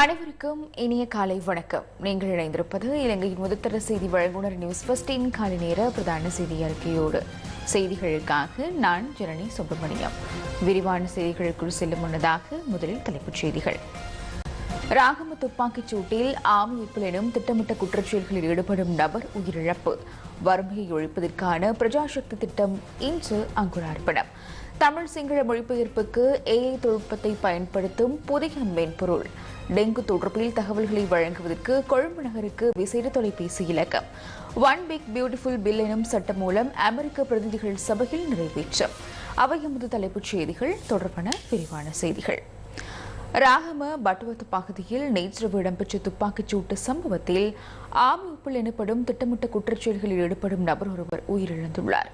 அனைவருக்கும் இனிய காலை வணக்கம். நீங்கள் இணைந்திருப்பது இலங்கையின் முதற்தர செய்தி வழங்குனர் நியூஸ் பஸ்டின் காலை நேர பிரதான செய்தி அறிக்கையோடு. செய்திகளுக்காக நான் ஜனனி சுப்பிரமணியம். விரிவான செய்திகளுக்குள் செல்லும் முன்னதாக முதலில் தலைப்புச் செய்திகள். ராகம துப்பாக்கிச் சூட்டில் ஆமி எனும் திட்டமிட்ட குற்றச்செயல்களில் ஈடுபடும் நபர் உயிரிழப்பு. வறுமையை ஒழிப்பதற்கான பிரஜாசக்தி திட்டம் இன்று அங்குரார்ப்பணம் தமிழ் சிங்கள மொழிபெயர்ப்புக்கு ஏஐ தொழில்நுட்பத்தை பயன்படுத்தும் புதிய மென்பொருள். டெங்கு தொடர்பில் தகவல்களை வழங்குவதற்கு கொழும்பு நகருக்கு விசேட தொலைபேசி இலக்கம். ஒன் பிக் பியூட்டிஃபுல் பில் எனும் சட்டம் மூலம் அமெரிக்க பிரதிநிதிகள் சபையில் நிறைவேற்றம். அவை எமது தலைப்புச் செய்திகள் தொடர்பான விரிவான செய்திகள். ராகம பட்டுவத்து பகுதியில் நேற்றிரவு இடம்பெற்ற துப்பாக்கிச் சூட்டு சம்பவத்தில் ஆமி எனப்படும் திட்டமிட்ட குற்றச்செயல்களில் ஈடுபடும் நபர் ஒருவர் உயிரிழந்துள்ளார்.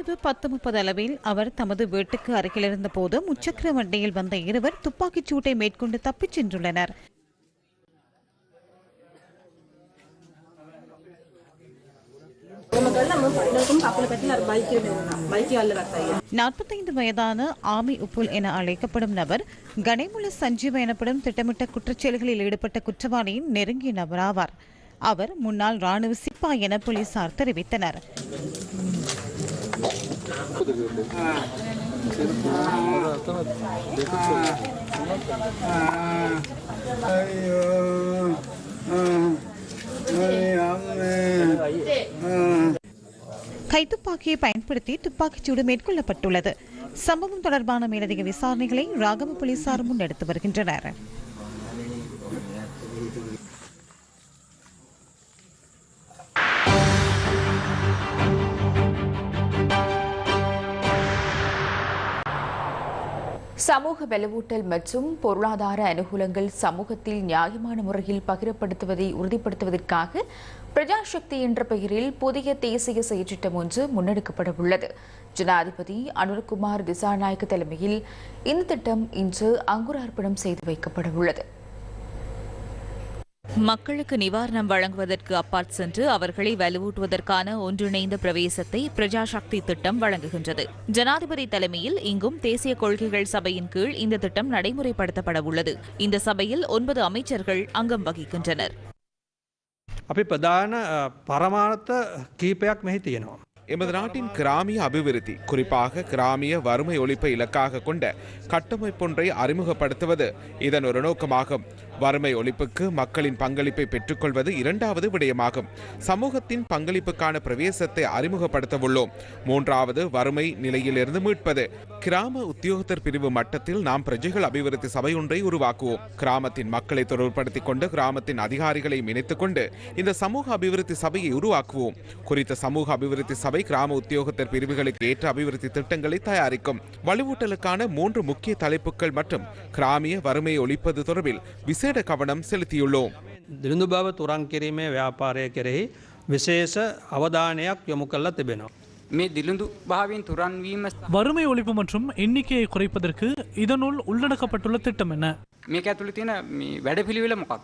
இரவு பத்து முப்பது அளவில் அவர் தமது வீட்டுக்கு அருகில் இருந்த போது முச்சக்கர வண்டியில் வந்த இருவர் துப்பாக்கிச் சூட்டை மேற்கொண்டு தப்பிச் சென்றுள்ளனர். நாற்பத்தைந்து வயதான ஆமி உப்புல் என அழைக்கப்படும் நபர் கனிமுல சஞ்சீவ் எனப்படும் திட்டமிட்ட குற்றச்செயல்களில் ஈடுபட்ட குற்றவாளியின் நெருங்கிய நபராவார். அவர் முன்னாள் ராணுவ சிப்பாய் என போலீசார் தெரிவித்தனர். கைத்துப்பாக்கியை பயன்படுத்தி துப்பாக்கிச் சூடு மேற்கொள்ளப்பட்டுள்ளது. சம்பவம் தொடர்பான மேலதிக விசாரணைகளை ராகவ போலீசார் முன்னெடுத்து வருகின்றனர். சமூக வலுவூட்டல் மற்றும் பொருளாதார அனுகூலங்கள் சமூகத்தில் நியாயமான முறையில் பகிரப்படுத்துவதை உறுதிப்படுத்துவதற்காக பிரஜாசக்தி என்ற பெயரில் புதிய தேசிய செயற்றிட்டம் ஒன்று முன்னெடுக்கப்பட உள்ளது. ஜனாதிபதி அனுர்குமார் திசாநாயக்க தலைமையில் இந்த திட்டம் இன்று அங்குரார்ப்பணம் செய்து வைக்கப்பட உள்ளது. மக்களுக்கு நிவாரணம் வழங்குவதற்கு அப்பாற் சென்று அவர்களை வலுவூட்டுவதற்கான ஒன்றிணைந்த பிரவேசத்தை பிரஜாசக்தி திட்டம் வழங்குகின்றது ஜனாதிபதி தலைமையில் இங்கும் தேசிய கொள்கைகள் சபையின் கீழ் இந்த திட்டம் நடைமுறைப்படுத்தப்பட உள்ளது இந்த சபையில் ஒன்பது அமைச்சர்கள் அங்கம் வகிக்கின்றனர் අපි ප්‍රධාන අ, පරමාර්ථ කීපයක් මෙහි තියෙනවා. எமது நாட்டின் கிராமிய அபிவிருத்தி குறிப்பாக கிராமிய வறுமை ஒழிப்பை இலக்காக கொண்ட கட்டமைப்பொன்றை அறிமுகப்படுத்துவது இதன் ஒரு நோக்கமாகும் வறுமை ஒழிப்புக்கு மக்களின் பங்களிப்பை பெற்றுக்கொள்வது இரண்டாவது விடயமாகும். சமூகத்தின் பங்களிப்புக்கான பிரவேசத்தை அறிமுகப்படுத்தவுள்ளோம். மூன்றாவது வறுமை நிலையிலிருந்து மீட்பது. கிராம உத்தியோகத்தர் பிரிவு மட்டத்தில் நாம் பிரஜைகள் அபிவிருத்தி சபை ஒன்றை உருவாக்குவோம். கிராமத்தின் மக்களை தொடர்படுத்திக் கொண்டு கிராமத்தின் அதிகாரிகளை இணைத்துக் கொண்டு இந்த சமூக அபிவிருத்தி சபையை உருவாக்குவோம். குறித்த சமூக அபிவிருத்தி சபை கிராம உத்தியோகத்தர் பிரிவுகளுக்கு ஏற்ற அபிவிருத்தி திட்டங்களை தயாரிக்கும். வலுவூட்டலுக்கான மூன்று முக்கிய தலைப்புகள் மற்றும் கிராமிய வறுமையை ஒழிப்பது தொடர்பில் விசேட கவனம் செலுத்தியுள்ளோம் දිරිඳු බව තුරන් කිරීමේ ව්‍යාපාරය කෙරෙහි විශේෂ අවධානයක් යොමු කල්ලා තිබෙනවා. මේ දිළිඳු භාවෙන් තුරන්වීම வறுமை ஒழிப்பு மற்றும் எண்ணிக்கையை குறைப்பதற்கு இதனுள் உள்ளடக்கப்பட்டுள்ள திட்டம் என்ன මේක ඇතුළ තියෙන මේ වැඩපිළිවෙල මොකක්.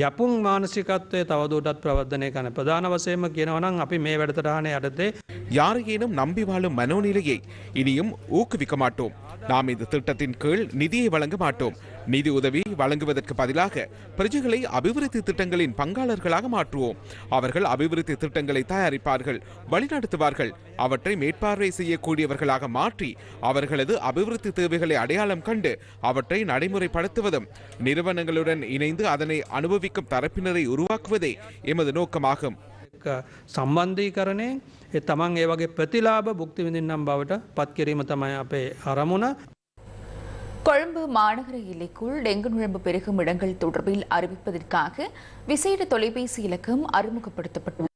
යපුන් මානසිකත්වය තවදුරටත් ප්‍රවර්ධනය කන ප්‍රධාන වසයම කියනවනම් අපි මේ වැඩතරාණය යටතේ யாரையேனும் நம்பி வாழும் மனோநிலையை இனியும் ஊக்குவிக்க மாட்டோம் நாம் இந்த திட்டத்தின் கீழ் நிதியை வழங்க மாட்டோம் நிதி உதவி வழங்குவதற்கு பதிலாக பிரஜைகளை அபிவிருத்தி திட்டங்களின் பங்காளர்களாக மாற்றுவோம் அவர்கள் அபிவிருத்தி திட்டங்களை தயாரிப்பார்கள் வழிநடத்துவார்கள் அவற்றை மேற்பார்வை செய்யக்கூடியவர்களாக மாற்றி அவர்களது அபிவிருத்தி தேவைகளை அடையாளம் கண்டு அவற்றை நடைமுறைப்படுத்துவதும் நிறுவனங்களுடன் இணைந்து அதனை அனுபவிக்கும் தரப்பினரை உருவாக்குவதே எமது நோக்கமாகும் සම්බන්ධීකරණයෙන් එ තමන් ඒ වගේ ප්‍රතිලාභ බුක්ති විඳින්නම් බවට පත් කිරීම තමයි අපේ අරමුණ கொழும்பு மாநகர எல்லைக்குள் டெங்கு நுழம்பு பெருகும் இடங்கள் தொடர்பில் அறிவிப்பதற்காக விசேட தொலைபேசி இலக்கம் அறிமுகப்படுத்தப்பட்டுள்ளது.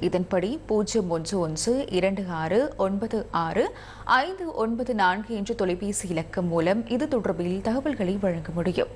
இதன்படி பூஜ்ஜியம் ஒன்று ஒன்று இரண்டு ஆறு ஒன்பது ஆறு ஐந்து ஒன்பது நான்கு என்ற தொலைபேசி இலக்கம் மூலம் இது தொடர்பில் தகவல்களை வழங்க முடியும்.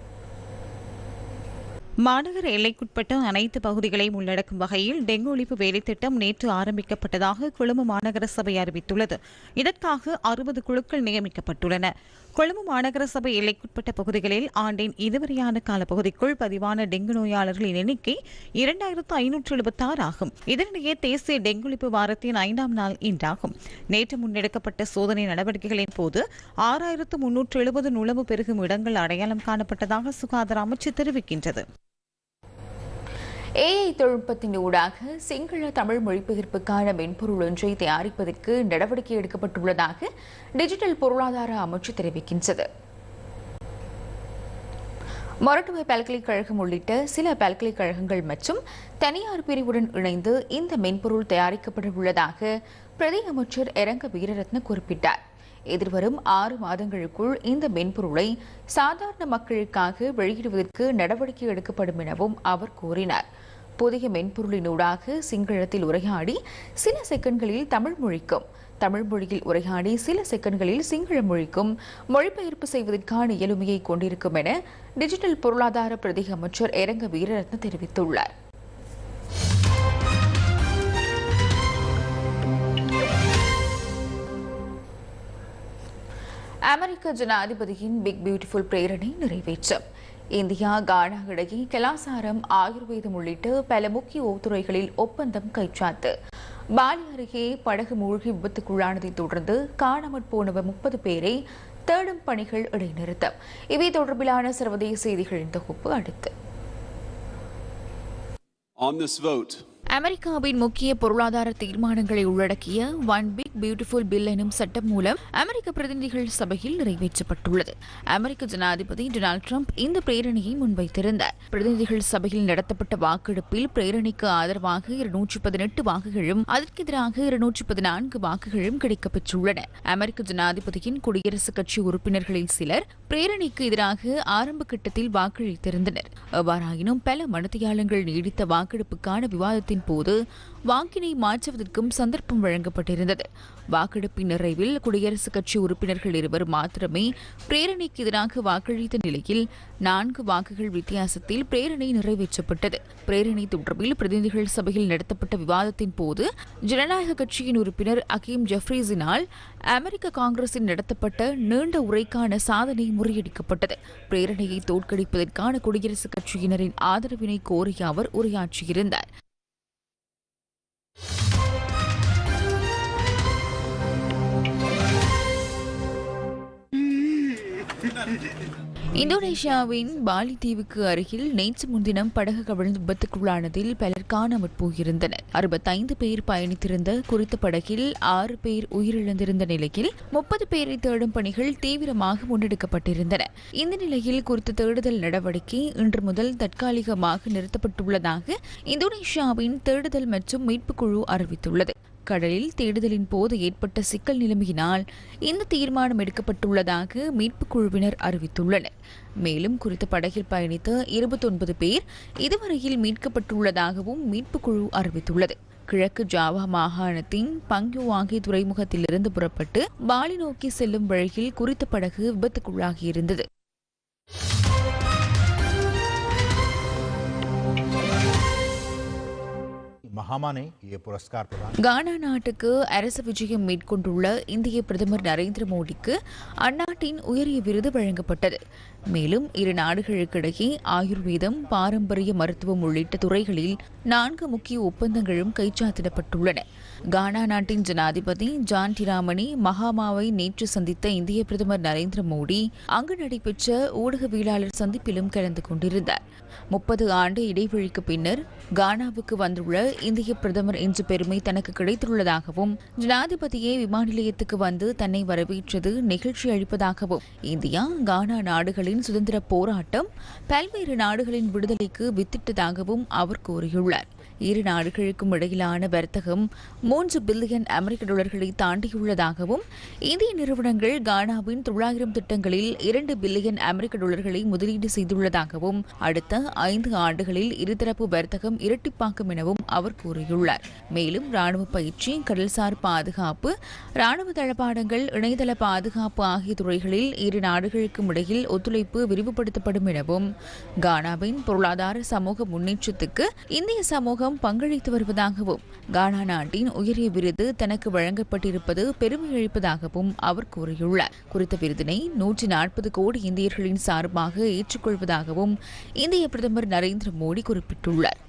மாநகர எல்லைக்குட்பட்ட அனைத்து பகுதிகளையும் உள்ளடக்கும் வகையில் டெங்கு ஒழிப்பு வேலைத்திட்டம் நேற்று ஆரம்பிக்கப்பட்டதாக கொழும்பு மாநகர சபை அறிவித்துள்ளது. இதற்காக அறுபது குழுக்கள் நியமிக்கப்பட்டுள்ளன. கொழும்பு மாநகர சபை எல்லைக்குட்பட்ட பகுதிகளில் ஆண்டின் இதுவரையான கால பகுதிக்குள் பதிவான டெங்கு நோயாளர்களின் எண்ணிக்கை இரண்டாயிரத்து ஐநூற்று எழுபத்தாறு ஆகும். இதனிடையே தேசிய டெங்குழிப்பு வாரத்தின் ஐந்தாம் நாள் இன்றாகும். நேற்று முன்னெடுக்கப்பட்ட சோதனை நடவடிக்கைகளின் போது ஆறாயிரத்து முன்னூற்று எழுபது நுழவு பெருகும் இடங்கள் அடையாளம் காணப்பட்டதாக சுகாதார அமைச்சு தெரிவிக்கின்றது. ஏஐ தொழில்நுட்பத்தின் ஊடாக சிங்கள தமிழ் மொழிபெயர்ப்புக்கான மென்பொருள் ஒன்றை தயாரிப்பதற்கு நடவடிக்கை எடுக்கப்பட்டுள்ளதாக டிஜிட்டல் பொருளாதார அமைச்சு தெரிவிக்கின்றது. மொரட்டுவை பல்கலைக்கழகம் உள்ளிட்ட சில பல்கலைக்கழகங்கள் மற்றும் தனியார் பிரிவுடன் இணைந்து இந்த மென்பொருள் தயாரிக்கப்பட உள்ளதாக பிரதி அமைச்சர் இரங்க வீரரத்ன குறிப்பிட்டார். எதிர்வரும் ஆறு மாதங்களுக்குள் இந்த மென்பொருளை சாதாரண மக்களுக்காக வெளியிடுவதற்கு நடவடிக்கை எடுக்கப்படும் எனவும் அவர் கூறினார். புதிய மென்பொருளினூடாக சிங்களத்தில் உரையாடி சில செகண்ட்களில் தமிழ் மொழிக்கும் தமிழ் மொழியில் உரையாடி சில செகண்ட்களில் சிங்கள மொழிக்கும் மொழிபெயர்ப்பு செய்வதற்கான இயலுமையை கொண்டிருக்கும் என டிஜிட்டல் பொருளாதார பிரதி அமைச்சர் இரங்க வீரரத்ன தெரிவித்துள்ளார். அமெரிக்க ஜனாதிபதியின் பிக் பியூட்டிஃபுல் பிரேரணை நிறைவேற்றம் இந்தியா கானா இடையே கலாசாரம் ஆயுர்வேதம் உள்ளிட்ட பல முக்கிய ஒத்துறைகளில் ஒப்பந்தம் கைச்சாத்து. பாலி அருகே படகு மூழ்கி விபத்துக்குள்ளானதைத் தொடர்ந்து காணாமற் போனவர் முப்பது பேரை தேடும் பணிகள் இடைநிறுத்தம். இவை தொடர்பிலான சர்வதேச செய்திகளின் தொகுப்பு அடுத்து. On this vote, அமெரிக்காவின் முக்கிய பொருளாதார தீர்மானங்களை உள்ளடக்கிய ஒன் பிக் பியூட்டிஃபுல் பில் எனும் சட்டம் மூலம் அமெரிக்க பிரதிநிதிகள் சபையில் நிறைவேற்றப்பட்டுள்ளது. அமெரிக்க ஜனாதிபதி டொனால்டு ட்ரம்ப் இந்த பிரேரணையை முன்வைத்திருந்தார். பிரதிநிதிகள் சபையில் நடத்தப்பட்ட வாக்கெடுப்பில் பிரேரணைக்கு ஆதரவாக இருநூற்றி பதினெட்டு வாக்குகளும் அதற்கு எதிராக இருநூற்றி பதினான்கு வாக்குகளும் கிடைக்கப்பெற்றுள்ளன. அமெரிக்க ஜனாதிபதியின் குடியரசுக் கட்சி உறுப்பினர்களில் சிலர் பிரேரணைக்கு எதிராக ஆரம்ப கட்டத்தில் வாக்களித்திருந்தனர். எவ்வாறாயினும் பல மனத்தியாளங்கள் நீடித்த வாக்கெடுப்புக்கான விவாதத்தின் போது வாக்கினை மாற்றுவதற்கும் சந்தர்ப்பம் வழங்கப்பட்டிருந்தது. வாக்கெடுப்பின் நிறைவில் குடியரசுக் கட்சி உறுப்பினர்கள் இருவர் மாத்திரமே பிரேரணைக்கு எதிராக வாக்களித்த நிலையில் நான்கு வாக்குகள் வித்தியாசத்தில் பிரேரணை நிறைவேற்றப்பட்டது. பிரேரணை தொடர்பில் பிரதிநிதிகள் சபையில் நடத்தப்பட்ட விவாதத்தின் போது ஜனநாயக கட்சியின் உறுப்பினர் அகீம் ஜெஃப்ரீஸினால் அமெரிக்க காங்கிரஸில் நடத்தப்பட்ட நீண்ட உரைக்கான சாதனை முறியடிக்கப்பட்டது. பிரேரணையை தோற்கடிப்பதற்கான குடியரசுக் கட்சியினரின் ஆதரவினை கோரிய அவர் உரையாற்றியிருந்தார். இந்தோனேஷியாவின் பாலி தீவுக்கு அருகில் நேற்று முன்தினம் படகு கவிழ்ந்து விபத்துக்குள்ளானதில் பலர் காணாமற் போயிருந்தனர். அறுபத்தைந்து பேர் பயணித்திருந்த குறித்த படகில் ஆறு பேர் உயிரிழந்திருந்த நிலையில் முப்பது பேரை தேடும் பணிகள் தீவிரமாக முன்னெடுக்கப்பட்டிருந்தன. இந்த நிலையில் குறித்த தேடுதல் நடவடிக்கை இன்று முதல் தற்காலிகமாக நிறுத்தப்பட்டுள்ளதாக இந்தோனேஷியாவின் தேடுதல் மற்றும் மீட்புக் குழு அறிவித்துள்ளது. கடலில் தேடுதலின் போது ஏற்பட்ட சிக்கல் நிலைமையினால் இந்த தீர்மானம் எடுக்கப்பட்டுள்ளதாக மீட்புக் குழுவினர் அறிவித்துள்ளனர். மேலும் குறித்த படகில் பயணித்த இருபத்தொன்பது பேர் இதுவரையில் மீட்கப்பட்டுள்ளதாகவும் மீட்புக் குழு அறிவித்துள்ளது. கிழக்கு ஜாவா மாகாணத்தின் பங்குவாங்கி துறைமுகத்திலிருந்து புறப்பட்டு பாலி நோக்கி செல்லும் வழியில் குறித்த படகு விபத்துக்குள்ளாகியிருந்தது. மஹாமானே புரஸ்கார் கானா நாட்டுக்கு அரசு விஜயம் மேற்கொண்டுள்ள இந்திய பிரதமர் நரேந்திர மோடிக்கு அந்நாட்டின் உயரிய விருது வழங்கப்பட்டது. மேலும் இரு நாடுகளுக்கிடையே ஆயுர்வேதம் பாரம்பரிய மருத்துவம் உள்ளிட்ட துறைகளில் நான்கு முக்கிய ஒப்பந்தங்களும் கைச்சாத்திடப்பட்டுள்ளன. கானா நாட்டின் ஜனாதிபதி ஜான் டிராமணி மகாமாவை நேற்று சந்தித்த இந்திய பிரதமர் நரேந்திர மோடி அங்கு நடைபெற்ற ஊடகவியலாளர் சந்திப்பிலும் கலந்து கொண்டிருந்தார். முப்பது ஆண்டு இடைவெளிக்கு பின்னர் கானாவுக்கு வந்துள்ள இந்திய பிரதமர் என்ற பெருமை தனக்கு கிடைத்துள்ளதாகவும் ஜனாதிபதியே விமான நிலையத்துக்கு வந்து தன்னை வரவேற்றது நெகிழ்ச்சி அளிப்பதாகவும் இந்தியா கானா நாடுகளில் நாடுகளின் சுதந்திர போராட்டம் பல்வேறு நாடுகளின் விடுதலைக்கு வித்திட்டதாகவும் அவர் கூறியுள்ளார். இரு நாடுகளுக்கும் இடையிலான வர்த்தகம் மூன்று பில்லியன் அமெரிக்க டாலர்களை தாண்டியுள்ளதாகவும் இந்திய நிறுவனங்கள் கானாவின் தொள்ளாயிரம் திட்டங்களில் இரண்டு பில்லியன் அமெரிக்க டாலர்களை முதலீடு செய்துள்ளதாகவும் அடுத்த ஐந்து ஆண்டுகளில் இருதரப்பு வர்த்தகம் இரட்டிப்பாக்கும் எனவும் அவர் கூறியுள்ளார். மேலும் ராணுவ பயிற்சி கடல்சார் பாதுகாப்பு ராணுவ தளபாடங்கள் இணையதள பாதுகாப்பு ஆகிய துறைகளில் இரு நாடுகளுக்கும் இடையில் ஒத்துழைப்பு விரிவுபடுத்தப்படும் எனவும் கானாவின் பொருளாதார சமூக முன்னேற்றத்துக்கு இந்திய சமூக சமூகம் பங்களித்து வருவதாகவும் கானா நாட்டின் உயரிய விருது தனக்கு வழங்கப்பட்டிருப்பது பெருமை அளிப்பதாகவும் அவர் கூறியுள்ளார். குறித்த விருதினை நூற்றி நாற்பது கோடி இந்தியர்களின் சார்பாக ஏற்றுக்கொள்வதாகவும் இந்திய பிரதமர் நரேந்திர மோடி குறிப்பிட்டுள்ளார்.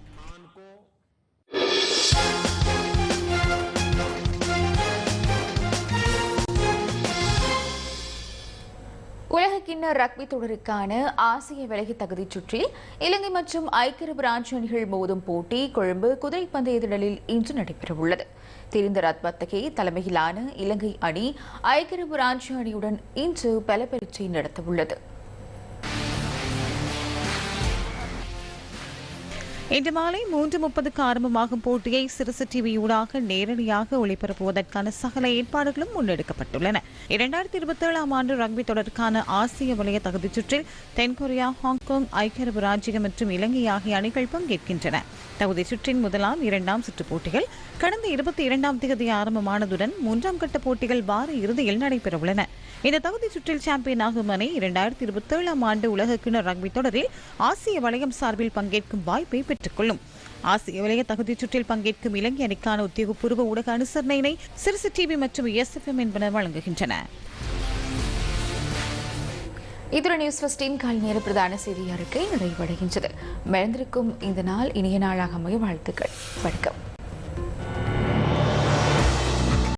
கிண்ண ரக்பி தொடருக்கான ஆசிய விலகி தகுதிச் சுற்றில் இலங்கை மற்றும் ஐக்கிய அரபு ராஜ்ய அணிகள் மோதும் போட்டி கொழும்பு குதிரை பந்தய திடலில் இன்று நடைபெறவுள்ளது. தெரிந்த ரத்வத்தகே தலைமையிலான இலங்கை அணி ஐக்கிய அரபு ராஜ்ய அணியுடன் இன்று பல பரீட்சை நடத்தவுள்ளது. இன்று மாலை மூன்று முப்பதுக்கு ஆரம்பமாகும் போட்டியை சிறுசு டிவியூடாக நேரடியாக ஒளிபரப்புவதற்கான சகல ஏற்பாடுகளும் முன்னெடுக்கப்பட்டுள்ளன. இரண்டாயிரத்தி இருபத்தி ஏழாம் ஆண்டு ரக்பி தொடருக்கான ஆசிய வலய தகுதிச் சுற்றில் தென்கொரியா ஹாங்காங் ஐக்கிய அரபு ராஜ்யம் மற்றும் இலங்கை ஆகிய அணிகள் பங்கேற்கின்றன. தகுதிச் சுற்றின் முதலாம் இரண்டாம் சுற்று போட்டிகள் கடந்த இருபத்தி இரண்டாம் தேதி ஆரம்பமானதுடன் மூன்றாம் கட்ட போட்டிகள் வார இறுதியில் நடைபெறவுள்ளன. இந்த தகுதி சுற்றில் சாம்பியன் ஆகும் அணி இரண்டாயிரத்தி இருபத்தி ஏழாம் ஆண்டு உலக கிண ரக்பி தொடரில் ஆசிய வளையம் சார்பில் பங்கேற்கும் வாய்ப்பை பெற்றுக்கொள்ளும். ஆசிய வலய தகுதிச் சுற்றில் பங்கேற்கும் இலங்கை அணிக்கான உத்தியோகபூர்வ ஊடக அனுசரணையினை சிறுசு டிவி மற்றும் எஸ்எஃப்எம் என்பன வழங்குகின்றன. இதுடன் நியூஸ் ஃபஸ்டின் கால் நேர பிரதான செய்தி அறிக்கை நிறைவடைகின்றது. மறந்திருக்கும் இந்த நாள் இனிய நாளாக அமைய வாழ்த்துக்கள். வணக்கம்.